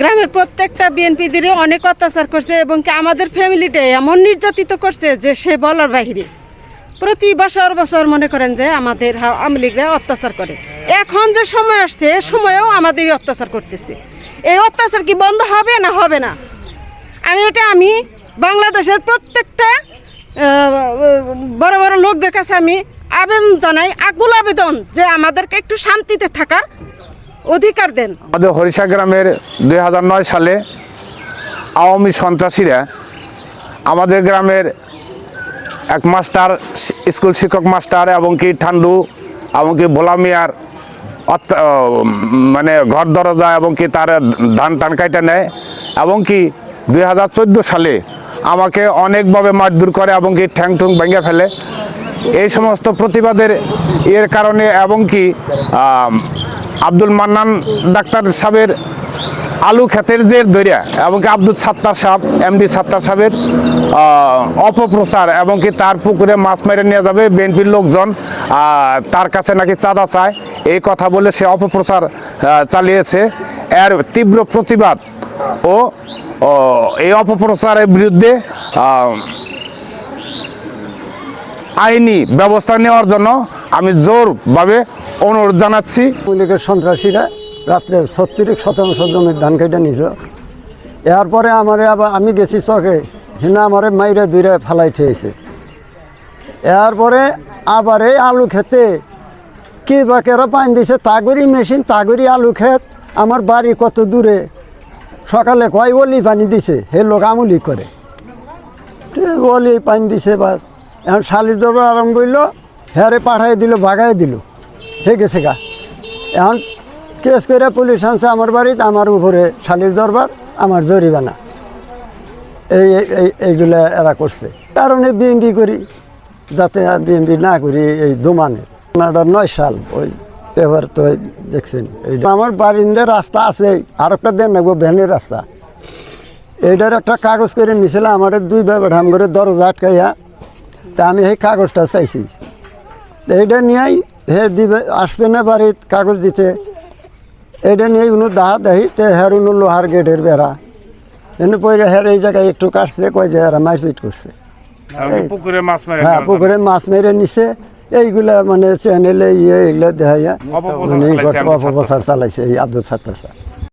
গ্রামের প্রত্যেকটা বিএনপি বিএনপিদের অনেক অত্যাচার করছে এবং কি আমাদের ফ্যামিলিটা এমন নির্যাতিত করছে যে সে বলার বাহিরে। প্রতি বছর বছর মনে করেন যে আমাদের আওয়ামী লীগরা অত্যাচার করে। এখন যে সময় আসছে সময়েও আমাদের অত্যাচার করতেছে। এই অত্যাচার কি বন্ধ হবে না হবে না? আমি এটা, আমি বাংলাদেশের প্রত্যেকটা বড় বড় লোকদের কাছে আমি আবেদন জানাই, আকুল আবেদন যে আমাদেরকে একটু শান্তিতে থাকার অধিকার দেন। আমাদের হরিষা গ্রামের দুই হাজার নয় সালে আওয়ামী সন্ত্রাসীরা আমাদের গ্রামের এক মাস্টার স্কুল শিক্ষক মাস্টার এবং কি ঠান্ডু এবং কি ভোলা মিয়ার মানে ঘর দরজা এবং কি তার ধান টান কাইটা নেয় এবং কি দুই হাজার চোদ্দ সালে আমাকে অনেকভাবে মারধর করে এবং কি ঠ্যাং ঠুং ভেঙে ফেলে। এই সমস্ত প্রতিবাদের এর কারণে এবং কি আব্দুল মান্নান ডাক্তার সাহেবের আলু ক্ষেতের যে দরিয়া এবং আব্দুল সাত্তার সাহেব এমডি সাত্তার সাহেবের অপপ্রচার এবং কি তার পুকুরে মাছ মেরে নিয়ে যাবে বিএনপির লোকজন তার কাছে নাকি চাঁদা চায় এই কথা বলে সে অপপ্রচার চালিয়েছে। এর তীব্র প্রতিবাদ ও, এই অপপ্রচারের বিরুদ্ধে আইনি ব্যবস্থা নেওয়ার জন্য আমি জোরভাবে অনুরোধ জানাচ্ছি। লীগের সন্ত্রাসীরা রাত্রে ছত্রিশ শতাংশ জমির ধান কেটে নিছিল এরপরে আমারে আবার আমি গেছি চকে, হিনা আমারে মাইরে দুইরে ফালাই থেয়েছে এরপরে আবার এই আলু খেতে কি বা কেরা পানি দিছে তাগরি মেশিন তাগরি আলু ক্ষেত। আমার বাড়ি কত দূরে? সকালে কয় অলি পানি দিছে? হে লোক আমলি করে। অলি পানি দিছে বাস। এখন শালির দরবার আরম্ভ করল হ্যারে পাঠাই দিল ভাগাই দিল। হে গেছে গা এখন কেস করে পুলিশ আনছে আমার বাড়িতে, আমার উপরে শালির দরবার, আমার জরিমানা। এই, এই- এই, এইগুলা এরা করছে। কারণে বিএমপি করি, যাতে আর বিএমপি না করি এই দোমানে। আপনার নয় সাল ওই পেপার তো দেখছেন আমার বারিন্দার রাস্তা আছে, আর একটা দেন নেব ভ্যানের রাস্তা। এইটার একটা কাগজ করে নিছিল, আমার দুই ব্যবধান করে দরজা আটকাইয়া, তা আমি সেই কাগজটা চাইছি। এইটা নিয়েই হে দিবে আসবে না বাড়িত কাগজ দিতে। এটা নিয়ে উনো দাহা দেহি তে হের উনো লোহার গেটের বেড়া। এনে পরে হের এই জায়গায় একটু কাটছে কয় যে এরা মারপিট করছে। পুকুরে মাছ মেরে হ্যাঁ পুকুরে মাছ মেরে নিছে। এইগুলা মানে চ্যানেলে ইয়ে এগুলো দেখাইয়া মানে চালাইছে অপপ্রচার চালাইছে এই আব্দুল সাত্তার